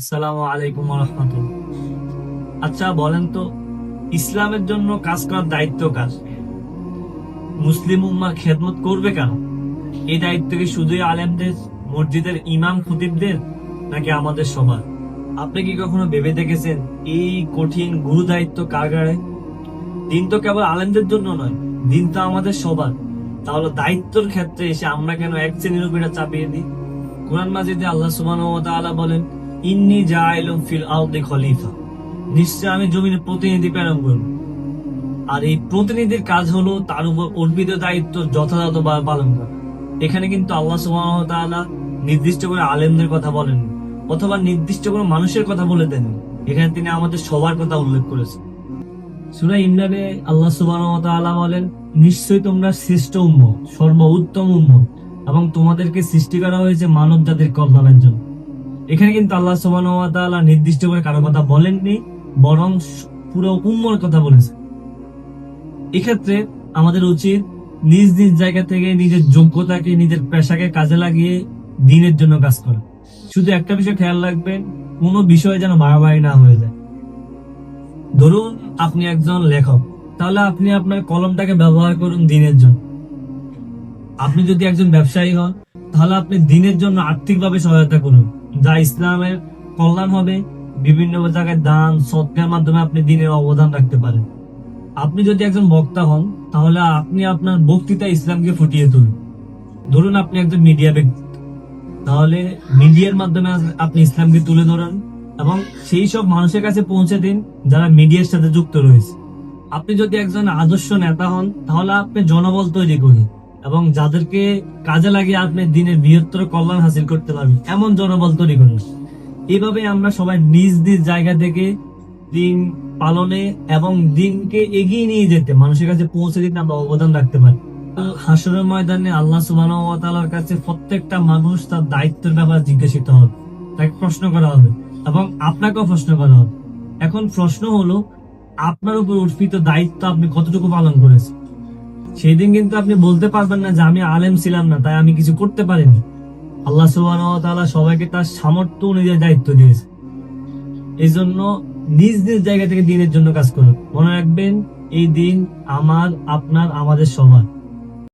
আসসালামু আলাইকুম আচ্ছা বলেন তো, ইসলামের জন্য কাজ করার দায়িত্ব কার? মুসলিম উম্মার খেদমত করবে কেন? এই দায়িত্ব কি শুধুই আলেমদের, মসজিদের ইমাম নাকি আমাদের সবার? আপনি কি কখনো ভেবে দেখেছেন এই কঠিন গুরু দায়িত্ব কার গাড়ে দিন তো কেবল আলেমদের জন্য নয়, দিন তো আমাদের সবার। তাহলে দায়িত্বর ক্ষেত্রে এসে আমরা কেন এক শ্রেণির চাপিয়ে দিই? কোরআন মাজিদে আল্লাহ তাআলা বলেন ইন্নি জাইলুম ফিল আরদি খলিফা। নিশ্চয় আমি জমিনে প্রতিনিধি প্রেরণ করব। আর এই প্রতিনিধির কাজ হলো তার উপর অর্পিত দায়িত্ব যথাযথ পালন করা। এখানে কিন্তু আল্লাহ ওয়া তাআলা নির্দিষ্ট করে আলেমদের কথা বলেন, অথবা নির্দিষ্ট করে মানুষের কথা বলে দেন। এখানে তিনি আমাদের সবার কথা উল্লেখ করেছেন। সূরা ইমরানে আল্লাহ ওয়া বলেন নিশ্চয়ই তোমরা শ্রেষ্ঠ উম্মত, সর্বোত্তম উম্মত এবং তোমাদেরকে সৃষ্টি করা হয়েছে মানব জাতির কল্যাণের জন্য। এখানে কিন্তু আল্লাহ ওয়া নির্দিষ্ট করে কারও কথা বলেননি, বরং পুরো উম্মর কথা বলেছে এক্ষেত্রে আমাদের উচিত নিজ নিজ জায়গা থেকে নিজের যোগ্যতাকে, নিজের পেশাকে কাজে লাগিয়ে দিনের জন্য কাজ করা। শুধু একটা বিষয় খেয়াল রাখবেন, কোনো বিষয় যেন বাড়াবাড়ি না হয়ে যায়। ধরুন আপনি একজন লেখক, তাহলে আপনি আপনার কলমটাকে ব্যবহার করুন দিনের জন্য। আপনি যদি একজন ব্যবসায়ী হন, তাহলে আপনি দিনের জন্য আর্থিকভাবে সহায়তা করুন। যা ইসলামের কল্যাণ হবে, বিভিন্ন জায়গায় দান, সৎকার মাধ্যমে আপনি দিনের অবদান রাখতে পারেন। আপনি যদি একজন বক্তা হন, তাহলে আপনি আপনার বক্তৃতা ইসলামকে ফুটিয়ে তুলুন। ধরুন আপনি একজন মিডিয়া ব্যক্তি। তাহলে মিডিয়ার মাধ্যমে আপনি ইসলামকে তুলে ধরেন এবং সেই সব মানুষের কাছে পৌঁছে দিন যারা মিডিয়ার সাথে যুক্ত রয়েছে। আপনি যদি একজন আদর্শ নেতা হন, তাহলে আপনি জনবল তৈরি করুন। এবং যাদেরকে কাজে লাগিয়ে আপনি দিনের বৃহত্তর কল্যাণ হাসিল করতে পারবেন, এমন জনবল তৈরি করুন। এভাবে আমরা সবাই নিজ নিজ জায়গা থেকে দিন পালনে এবং দিনকে এগিয়ে নিয়ে যেতে, মানুষের কাছে পৌঁছে দিতে আমরা অবদান রাখতে পারি। হাসরের ময়দানে আল্লাহ ওয়া কাছে প্রত্যেকটা মানুষ তার দায়িত্বের ব্যাপারে জিজ্ঞাসিত হবে, তাকে প্রশ্ন করা হবে এবং আপনাকেও প্রশ্ন করা হবে। এখন প্রশ্ন হলো, আপনার উপর অর্পিত দায়িত্ব আপনি কতটুকু পালন করেছেন? সেই দিন কিন্তু আপনি বলতে পারবেন না যে আমি আলেম ছিলাম না, তাই আমি কিছু করতে পারিনি। আল্লাহ সুবাহ সবাইকে তার সামর্থ্য অনুযায়ী দায়িত্ব দিয়েছে। এই জন্য নিজ নিজ জায়গা থেকে দিনের জন্য কাজ করুন। মনে রাখবেন, এই দিন আমার, আপনার, আমাদের সবার।